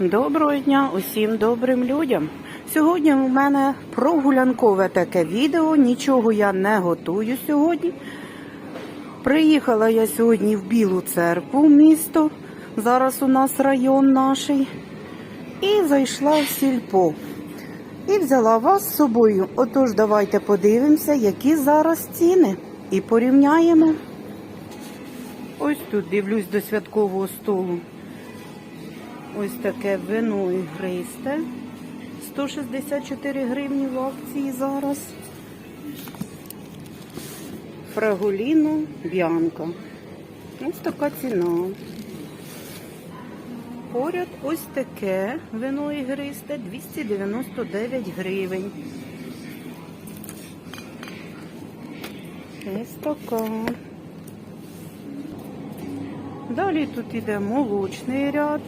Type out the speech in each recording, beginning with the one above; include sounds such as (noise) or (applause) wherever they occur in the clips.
Доброго дня усім добрим людям. Сьогодні у мене прогулянкове таке відео. Нічого я не готую сьогодні. Приїхала я сьогодні в Білу церкву місто. Зараз у нас район наш. І зайшла в сільпо. І взяла вас з собою. Отож, давайте подивимося, які зараз ціни. І порівняємо. Ось тут дивлюсь до святкового столу. Ось таке вино ігристе. 164 гривні в акції зараз. Фрагуліно Б'янка. Ось така ціна. Поряд ось таке вино ігристе 299 гривень. Ось така. Далі тут іде молочний ряд.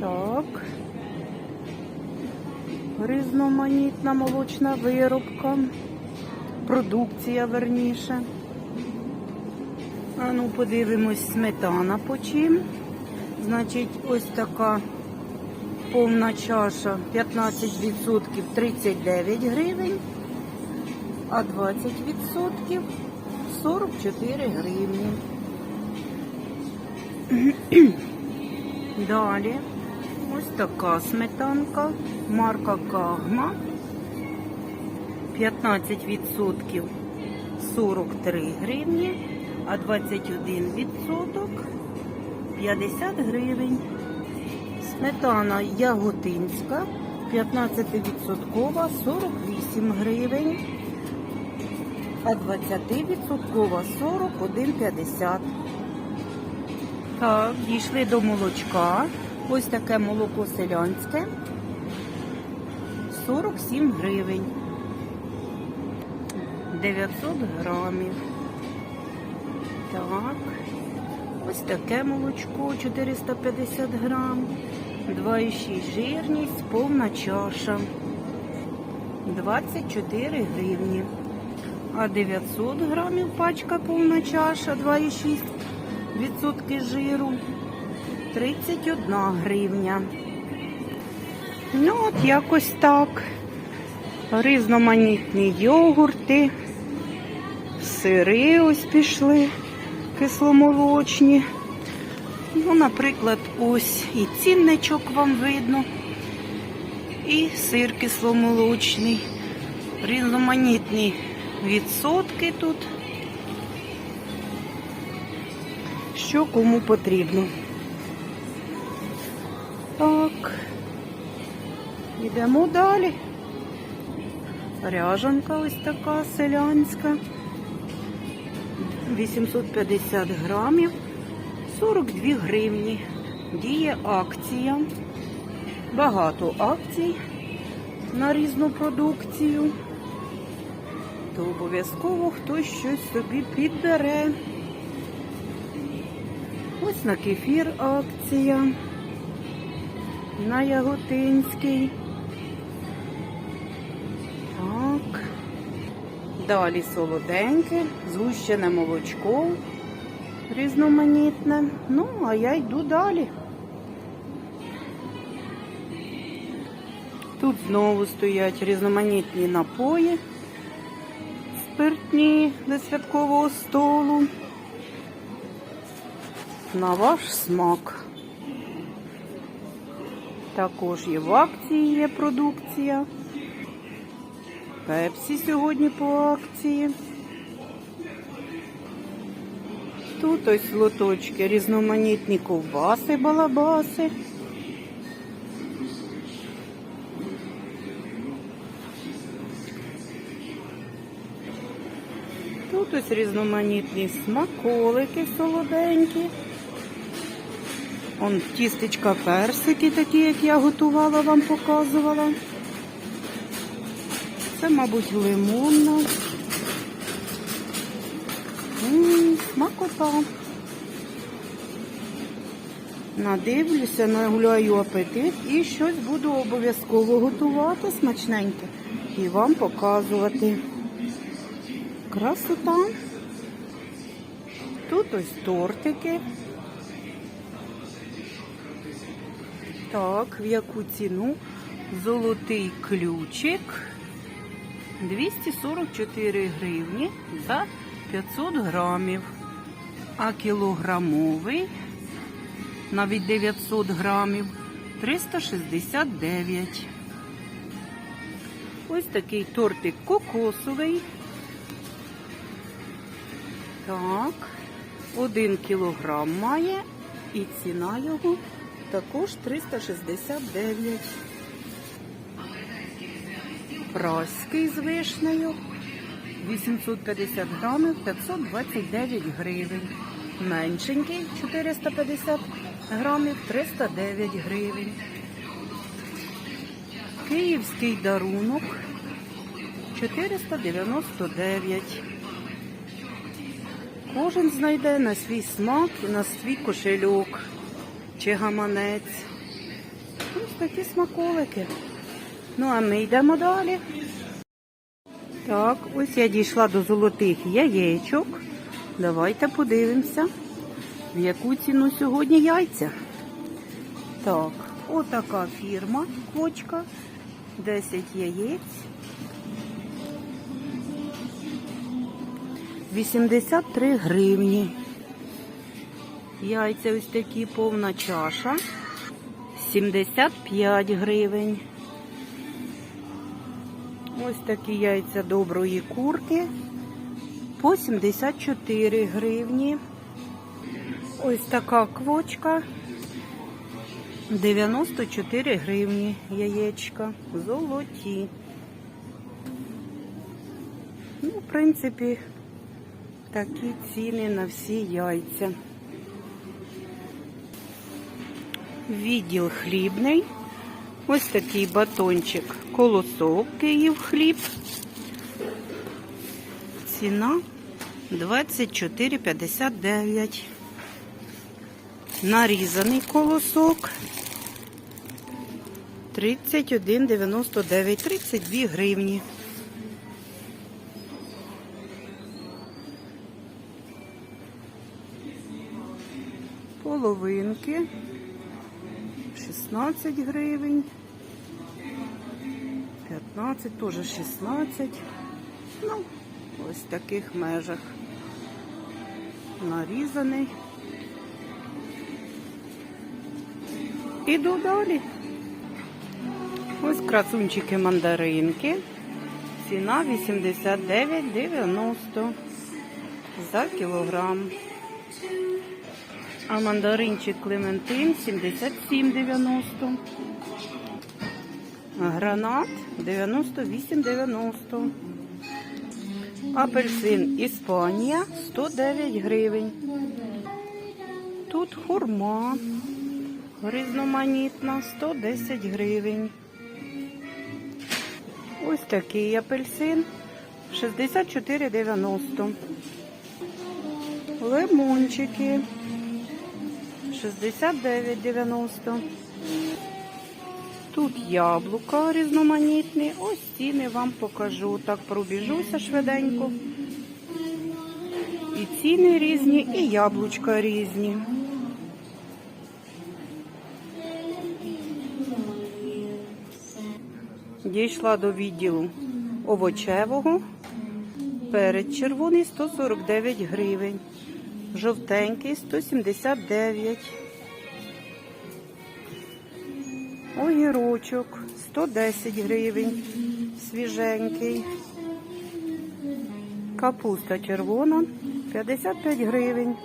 Так. Різноманітна молочна виробка. Продукція верніше. А ну, подивимось, сметана по чим. Значить, ось така повна чаша 15% 39 гривень, а 20% 44 гривні. (clears throat) Далі ось така сметанка, марка Кагма. 15% 43 гривні, а 21% 50 гривень. Сметана яготинська 15% 48 гривень, а 20% 41,50. Так, дійшли до молочка. Ось таке молоко селянське. 47 гривень. 900 грамів. Так. Ось таке молочко 450 грам. 2,6 жирність, повна чаша. 24 гривні. А 900 грамів пачка повна чаша, 2,6 відсотки жиру 31 гривня. Ну, от якось так. Різноманітні йогурти, сири ось пішли, кисломолочні. Ну, наприклад, ось і цінничок вам видно, і сир кисломолочний. Різноманітні відсотки тут. що кому потрібно. Йдемо далі. Ряжанка ось така селянська. 850 грамів, 42 гривні. Діє акція. Багато акцій на різну продукцію. То обов'язково хтось щось собі підбере. Ось на кефір акція. На Яготинський. Далі солоденьке, згущене молочко різноманітне. Ну, а я йду далі. Тут знову стоять різноманітні напої, спиртні до святкового столу на ваш смак. Також є в акції є продукція. Пепсі сьогодні по акції. Тут ось лоточки, різноманітні ковбаси, балабаси. Тут ось різноманітні смаколики солоденькі. Он тістечка персики, такі, як я готувала, вам показувала. Це, мабуть, лимонна. Смакота. Надивлюся, нагуляю апетит і щось буду обов'язково готувати смачненьке і вам показувати. Красота. Тут ось тортики. Так, в яку ціну? Золотий ключик 244 гривні за 500 грамів. А кілограмовий навіть 900 грамів 369. Ось такий тортик кокосовий. Так, один кілограм має і ціна його також 369. Праський з вишнею 850 грамів 529 гривень. Меншенький 450 грамів 309 гривень. Київський дарунок 499. Кожен знайде на свій смак і на свій кошельок чи гаманець. Ось такі смаколики. Ну, а ми йдемо далі. Так, ось я дійшла до золотих яєчок. Давайте подивимося, в яку ціну сьогодні яйця. Так, отака фірма, квочка, 10 яєць. 83 гривні. Яйця ось такі повна чаша. 75 гривень. Ось такі яйця доброї курки по 74 гривні. Ось така квочка 94 гривні яєчка. Золоті. Ну, в принципі, такі ціни на всі яйця. Відділ хлібний. Ось такий батончик колосок Київ хліб. Ціна 24,59. Нарізаний колосок 31,99, 32 гривні. Половинки 16 гривень. 15, теж 16. Ну, ось в таких межах. Нарізаний. Іду далі. Ось красунчики мандаринки. Ціна 89,90 за кілограм. А мандаринчик Клементин 77,90. Гранат 98,90. Апельсин Іспанія 109 гривень. Тут хурма різноманітна 110 гривень. Ось такий апельсин 64,90. Лимончики 69,90. Тут яблука різноманітні. Ось ціни вам покажу. Так пробіжуся швиденько. І ціни різні, і яблучка різні. Дійшла до відділу овочевого. Перед червоний 149 гривень. Жовтенький 179. Огірочок 110 гривень. Свіженький. Капуста червона 55 гривень.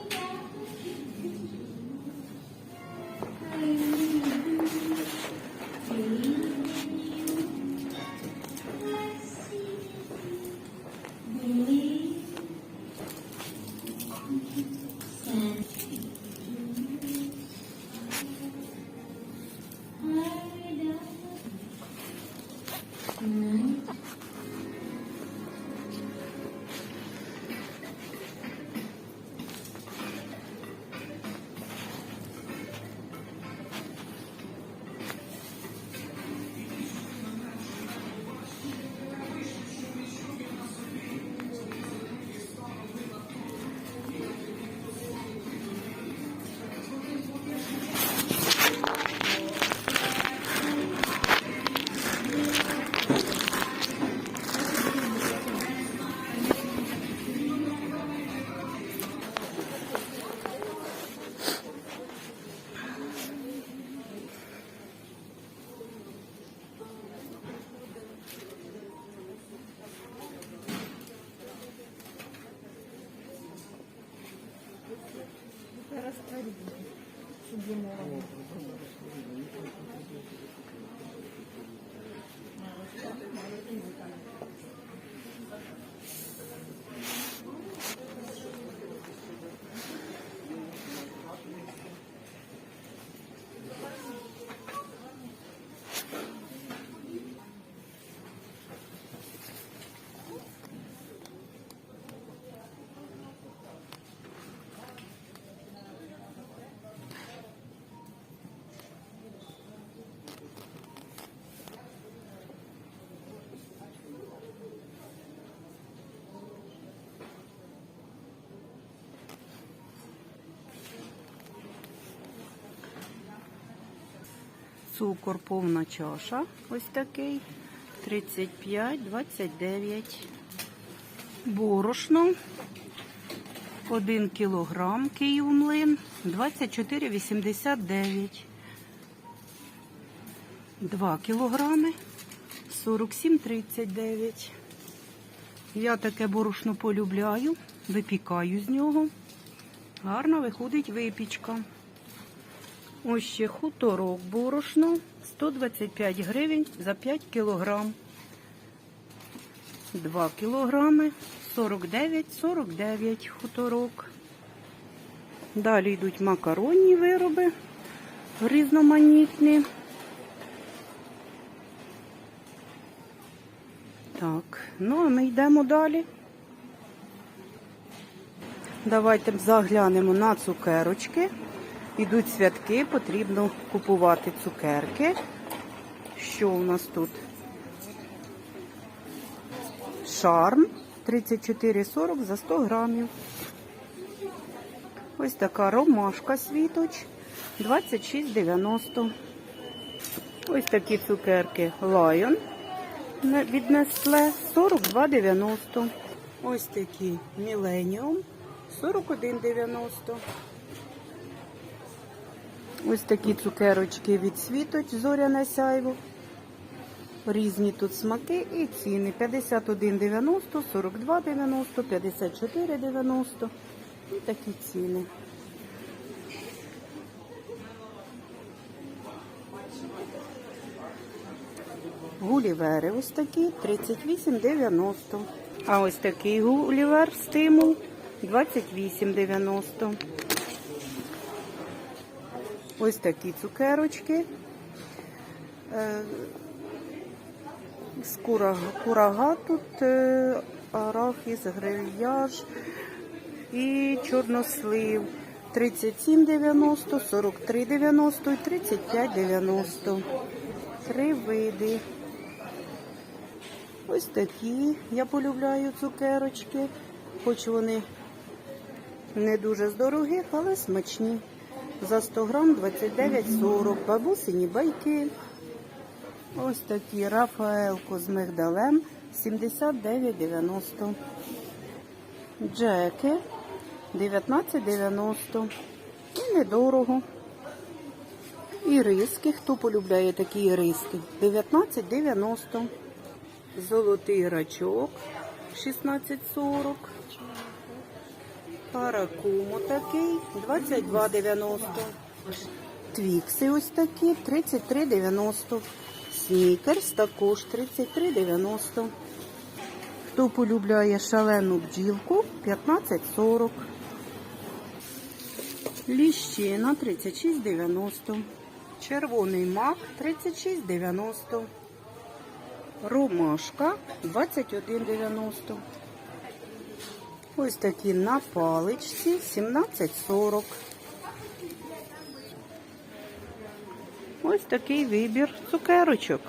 Цукор повна чаша. Ось такий. 35, 29. Борошно. 1 кілограм Київмлин. 24,89. 2 кілограми. 47,39. Я таке борошно полюбляю. Випікаю з нього. Гарно виходить випічка. Ось ще хуторок борошно 125 гривень за 5 кілограм. 2 кілограми 49,49 хуторок. Далі йдуть макаронні вироби різноманітні. Так, ну а ми йдемо далі. Давайте заглянемо на цукерочки. Ідуть святки, потрібно купувати цукерки. Що у нас тут? Шарм 34,40 за 100 грамів. Ось така ромашка світоч 26,90. Ось такі цукерки Lion від Nestle 42,90. Ось такі Millennium 41,90. Ось такі цукерочки від світоч зоряне сяйво. Різні тут смаки і ціни. 51,90, 42,90, 54,90. І такі ціни. Гулівери ось такі 38,90. А ось такий гулівер стимул 28,90. Ось такі цукерочки. Е, З курага, тут е, арахіс, грильяж і чорнослив. 37,90, 43,90 і 35,90. Три види. Ось такі я полюбляю цукерочки. Хоч вони не дуже здорогі, але смачні. За 100 грам 29,40. Бабусині байки. Ось такі Рафаелко з мигдалем 79,90. Джеки 19,90. І недорого. Іриски. Хто полюбляє такі іриски? 19,90. Золотий рачок 16,40. Паракуму такий 22,90. Твікси ось такі 33,90. Снікерс також 33,90. Хто полюбляє шалену бджілку 15,40. Ліщина 36,90. Червоний мак 36,90. Ромашка 21,90. Ось такі на паличці 17,40. Ось такий вибір цукерочок.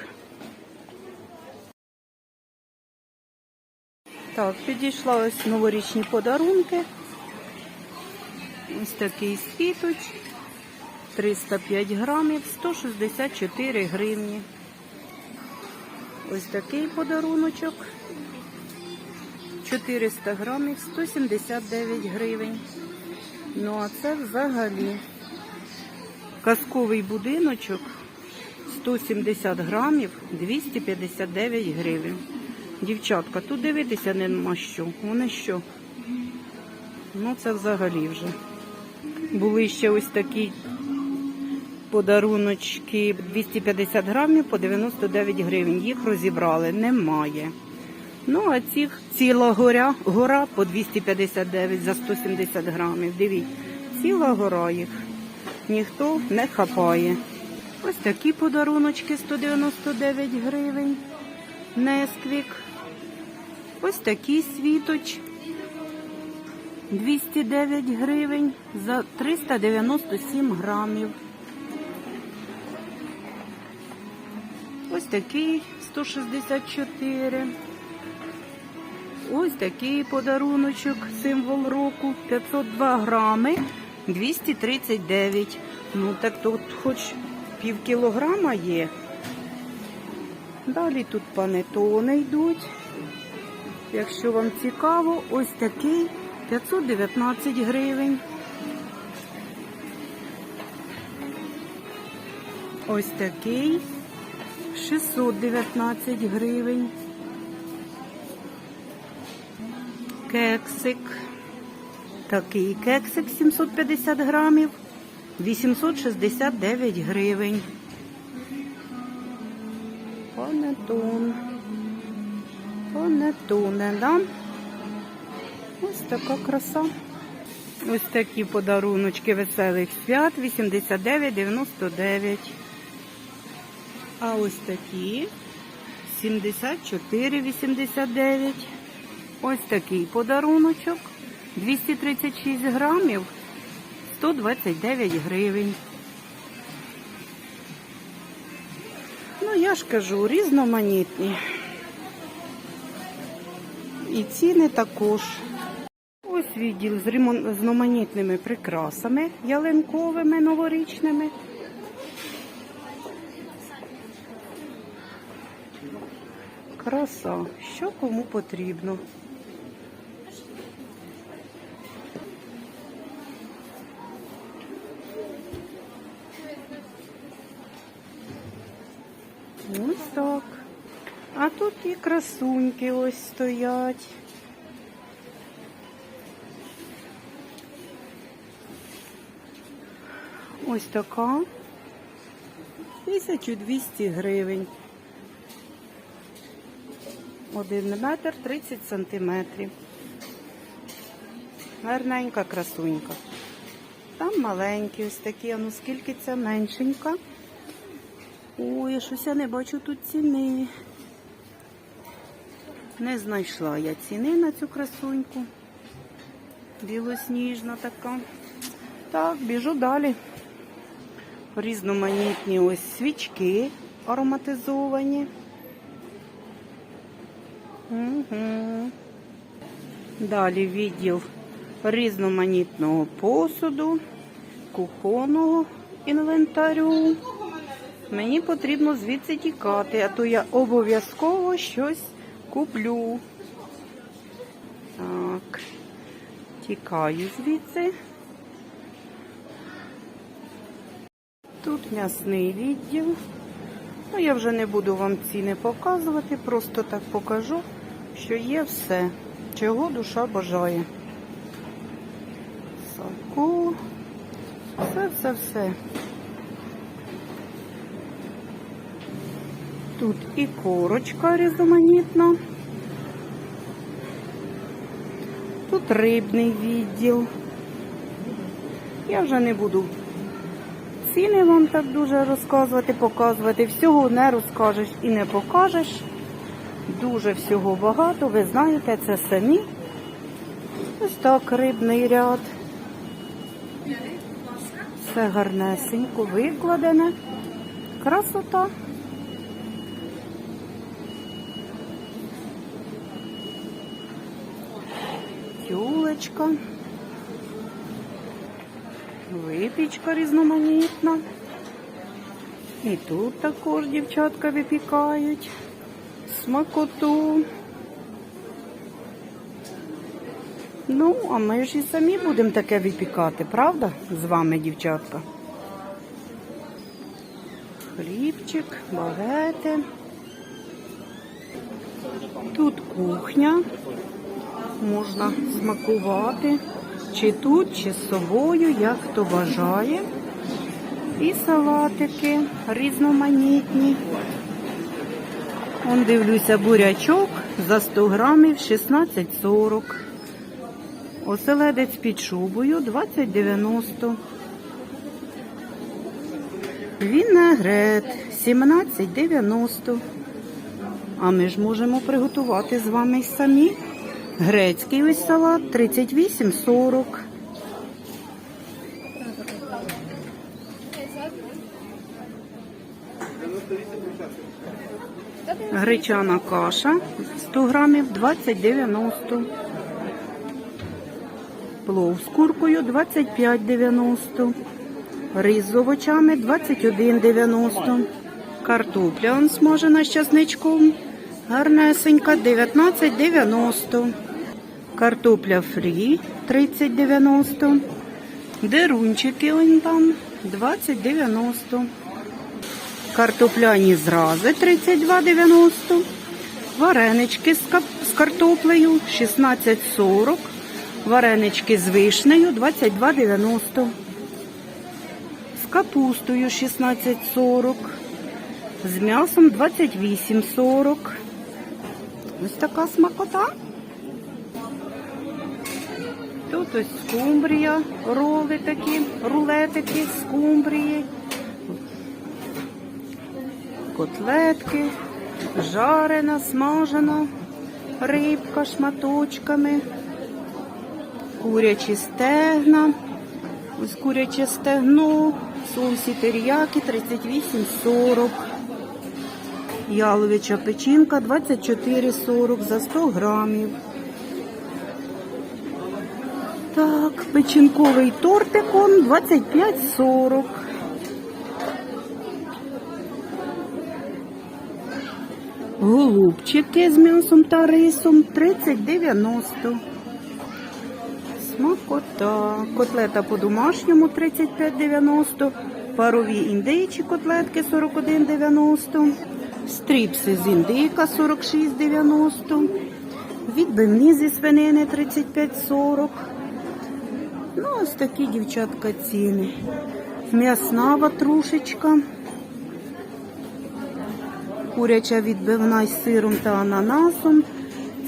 Так, підійшла ось новорічні подарунки. Ось такий світоч. 305 грамів, 164 гривні. Ось такий подаруночок. 400 грамів, 179 гривень. Ну, а це взагалі казковий будиночок 170 грамів, 259 гривень. Дівчатка, тут дивитися нема що. Вони що? Ну, це взагалі вже. Були ще ось такі подаруночки 250 грамів по 99 гривень. Їх розібрали, немає. Ну, а цих ціла гора, гора по 259 за 170 грамів. Дивіться, ціла гора їх. Ніхто не хапає. Ось такі подаруночки 199 гривень. Несквік. Ось такий світоч. 209 гривень за 397 грамів. Ось такий 164. Ось такий подаруночок, символ року, 502 грами, 239. Ну так тут хоч пів кілограма є. Далі тут панетони йдуть. Якщо вам цікаво, ось такий 519 гривень. Ось такий 619 гривень. Кексик. Такий кексик 750 грамів. 869 гривень. Панетон. Панетоне, да? Ось така краса. Ось такі подаруночки веселих свят 89,99. А ось такі 74,89. Ось такий подаруночок. 236 грамів 129 гривень. Ну, я ж кажу, різноманітні. І ціни також. Ось відділ з різноманітними прикрасами ялинковими, новорічними. Краса. Що кому потрібно. Ось так. А тут і красуньки ось стоять. Ось така. 1200 гривень. Один метр 30 сантиметрів. Гарненька красунька. Там маленькі ось такі, а ну скільки це меншенька. Ой, щось я не бачу тут ціни. Не знайшла я ціни на цю красуньку. Білосніжна така. Так, біжу далі. Різноманітні ось свічки ароматизовані. Угу. Далі відділ різноманітного посуду, кухонного інвентарю. Мені потрібно звідси тікати, а то я обов'язково щось куплю. Так, тікаю звідси. Тут м'ясний відділ. Ну, я вже не буду вам ціни показувати, просто так покажу, що є все, чого душа бажає. Салку, все-все-все. Тут і корочка різноманітна. Тут рибний відділ. Я вже не буду ціни вам так дуже розказувати, показувати. Всього не розкажеш і не покажеш. Дуже всього багато, ви знаєте, це самі. Ось так рибний ряд. Все гарнесенько викладене. Красота. Тюлечка. Випічка різноманітна. І тут також дівчатка випікають. Смакоту. Ну, а ми ж і самі будемо таке випікати, правда? З вами, дівчатка. Хлібчик, багети. Тут кухня. Можна смакувати. Чи тут, чи з собою, як хто бажає. І салатики різноманітні. Он дивлюся бурячок за 100 грамів 16,40. Оселедець під шубою 20,90. Вінегрет 17,90. А ми ж можемо приготувати з вами самі. Грецький ось салат 38,40. Гречана каша 100 грамів 20,90. Плов з куркою 25,90. Рис з овочами 21,90. Картопля смажена з часничком. Гарнесенька 19,90. Картопля фрі 30,90. Дерунчики там 20,90. Картопляні зрази 32,90. Варенички з картоплею 16,40. Варенички з вишнею 22,90. З капустою 16,40. З м'ясом 28,40. Ось така смакота. Тут ось скумбрія, роли такі, рулетики скумбрії. Котлетки, жарена, смажена, рибка шматочками, курячі стегна, ось куряче стегно, соусі теріяки 38,40. Яловича печінка 24,40 за 100 грамів. Так, печінковий тортик он 25,40. Голубчики з м'ясом та рисом 30,90. Смакота. Котлета по-домашньому 35,90. Парові індейчі котлетки 41,90. Стріпси з індика 46,90. Відбивні зі свинини 35,40. Ну, ось такі дівчатка ціни. М'ясна ватрушечка. Куряча відбивна з сиром та ананасом.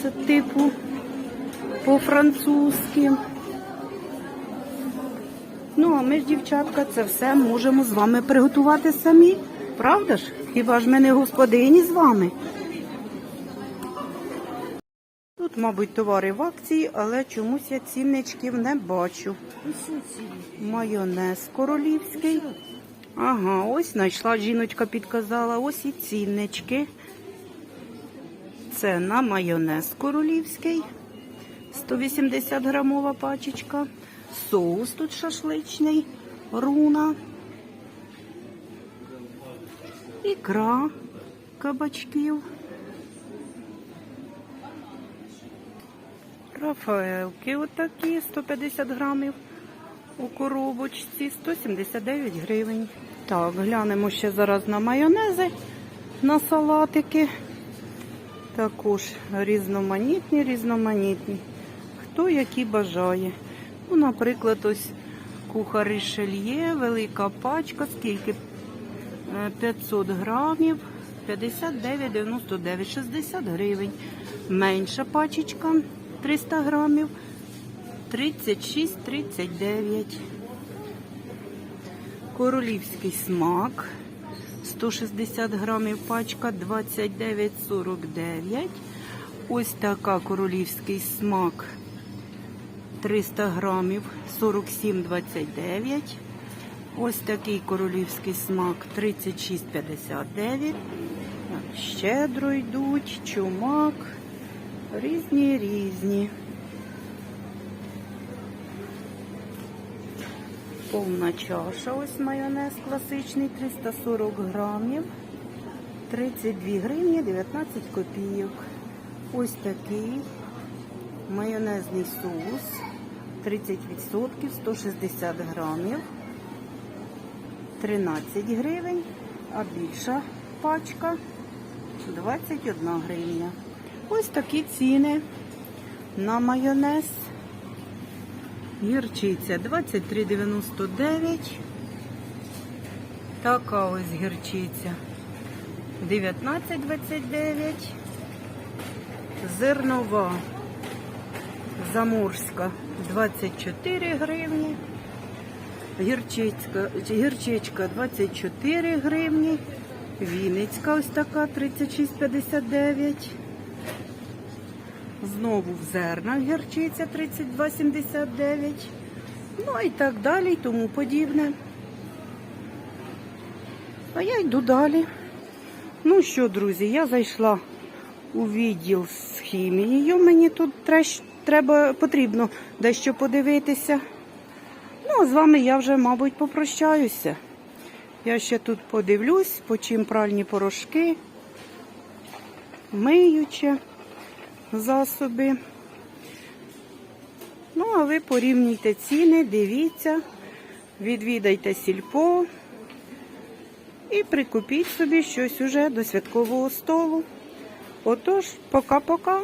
Це типу по-французьки. Ну, а ми ж, дівчатка, це все можемо з вами приготувати самі. Правда ж? Хіба ж ми не господині з вами? Мабуть, товари в акції, але чомусь я цінничків не бачу. Майонез королівський. Ага, ось знайшла жіночка, підказала. Ось і ціннички. Це на майонез королівський. 180 грамова пачечка. Соус тут шашличний, руна. Ікра кабачків. Рафаелки отакі, 150 грамів у коробочці, 179 гривень. Так, глянемо ще зараз на майонези, на салатики. Також різноманітні, різноманітні. Хто які бажає. Ну, наприклад, ось кухар Рішельє, велика пачка, скільки? Е, 500 грамів, 59,99, 60 гривень. Менша пачечка 300 грамів, 36,39. Королівський смак. 160 грамів пачка 29,49. Ось така королівський смак 300 грамів 47,29. Ось такий королівський смак 36,59. Так, Щедро йдуть, чумак. Різні різні. Повна чаша, ось майонез класичний, 340 грамів, 32 гривні 19 копійок. Ось такий майонезний соус, 30%, 160 грамів, 13 гривень, а більша пачка 21 гривня. Ось такі ціни на майонез. Гірчиця 23,99. Така ось гірчиця. 19,29. Зернова. Заморська 24 гривні. Гірчицька, гірчичка 24 гривні. Вінницька ось така 36,59. Знову в зернах гірчиця 32,79. Ну і так далі, і тому подібне. А я йду далі. Ну що, друзі, я зайшла у відділ з хімією. Мені тут треба, потрібно дещо подивитися. Ну, а з вами я вже, мабуть, попрощаюся. Я ще тут подивлюсь, по чим пральні порошки, миючі засоби. Ну, а ви порівнюйте ціни, дивіться, відвідайте сільпо і прикупіть собі щось уже до святкового столу. Отож, пока-пока.